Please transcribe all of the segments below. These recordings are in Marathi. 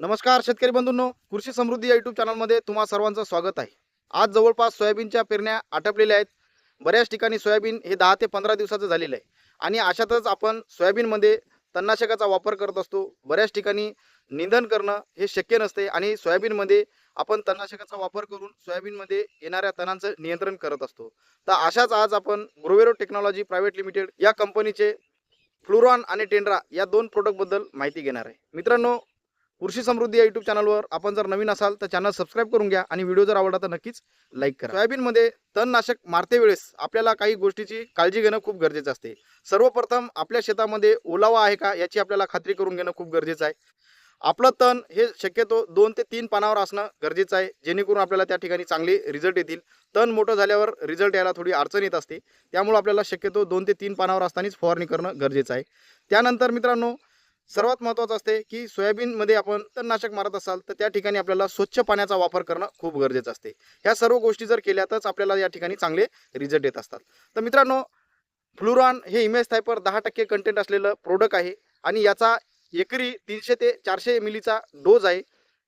नमस्कार शेतकरी बंधूंनो कृषी समृद्धी या युट्यूब चॅनलमध्ये तुम्हा सर्वांचं स्वागत आहे. आज जवळपास सोयाबीनच्या पेरण्या आटपलेल्या आहेत. बऱ्याच ठिकाणी सोयाबीन हे दहा ते पंधरा दिवसाचं झालेलं आहे. आणि अशातच आपण सोयाबीनमध्ये तणनाशकाचा वापर करत असतो. बऱ्याच ठिकाणी निंदन करणं हे शक्य नसते आणि सोयाबीनमध्ये आपण तणनाशकाचा वापर करून सोयाबीनमध्ये येणाऱ्या तणांचं नियंत्रण करत असतो. तर अशाच आज आपण ग्रोवेरो टेक्नॉलॉजी प्रायव्हेट लिमिटेड या कंपनीचे फ्लुरॉन आणि टेंड्रा या दोन प्रोडक्टबद्दल माहिती घेणार आहे. मित्रांनो कृषी समृद्धी या युट्यूब चॅनलवर आपण जर नवीन असाल तर चॅनल सबस्क्राईब करून घ्या आणि व्हिडिओ जर आवडला तर नक्कीच लाईक करा. सोयाबीनमध्ये तणनाशक मारते वेळेस आपल्याला काही गोष्टीची काळजी घेणं खूप गरजेचं असते. सर्वप्रथम आपल्या शेतामध्ये ओलावा आहे का याची आपल्याला खात्री करून घेणं खूप गरजेचं आहे. आपलं तण हे शक्यतो दोन ते तीन पानावर असणं गरजेचं आहे जेणेकरून आपल्याला त्या ठिकाणी चांगले रिझल्ट येतील. तण मोठं झाल्यावर रिझल्ट यायला थोडी अडचण येत असते. त्यामुळे आपल्याला शक्यतो दोन ते तीन पानावर असतानाच फवारणी करणं गरजेचं आहे. त्यानंतर मित्रांनो सर्वात महत्त्वाचं असते की सोयाबीनमध्ये आपण तणनाशक मारत असाल तर त्या ठिकाणी आपल्याला स्वच्छ पाण्याचा वापर करणं खूप गरजेचं असते. ह्या सर्व गोष्टी जर केल्या तरच आपल्याला या ठिकाणी चांगले रिझल्ट येत असतात. तर मित्रांनो फ्लुरॉन हे इमेज थायपर दहा टक्के कंटेंट असलेलं प्रोडक्ट आहे आणि याचा एकरी तीनशे ते चारशे मिलीचा डोज आहे.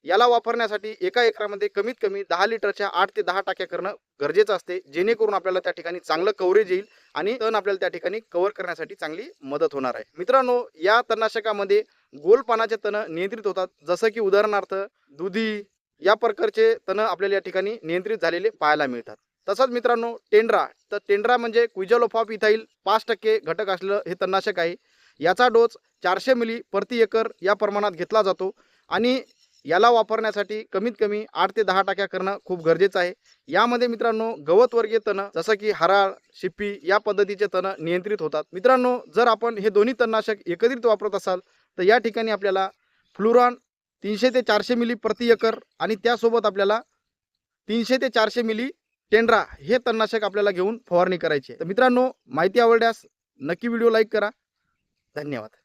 याला वापरण्यासाठी एका एकरामध्ये कमीत कमी दहा लिटरच्या आठ ते दहा टाक्या करणं गरजेचं असते जेणेकरून आपल्याला त्या ठिकाणी चांगलं कव्हरेज येईल आणि तण आपल्याला त्या ठिकाणी कव्हर करण्यासाठी चांगली मदत होणार आहे. मित्रांनो या तणनाशकामध्ये गोल पानाचे तण नियंत्रित होतात. जसं की उदाहरणार्थ दुधी या प्रकारचे तण आपल्याला या ठिकाणी नियंत्रित झालेले पाहायला मिळतात. तसंच मित्रांनो टेंड्रा. तर टेंड्रा म्हणजे क्विजोलोफॉप इथाईल पाच टक्के घटक असलेलं हे तणनाशक आहे. याचा डोस चारशे मिली प्रति एकर या प्रमाणात घेतला जातो आणि याला वापरण्यासाठी कमीत कमी आठ ते दहा टाक्या करणं खूप गरजेचं आहे. यामध्ये मित्रांनो गवतवर्गीय तण जसं की हराळ शिप्पी या पद्धतीचे तण नियंत्रित होतात. मित्रांनो जर आपण हे दोन्ही तणनाशक एकत्रित वापरत असाल तर या ठिकाणी आपल्याला फ्लुरॉन तीनशे ते चारशे मिली प्रति एकर आणि त्यासोबत आपल्याला तीनशे ते चारशे मिली टेंड्रा हे तणनाशक आपल्याला घेऊन फवारणी करायची तर मित्रांनो माहिती आवडल्यास नक्की व्हिडिओ लाईक करा. धन्यवाद.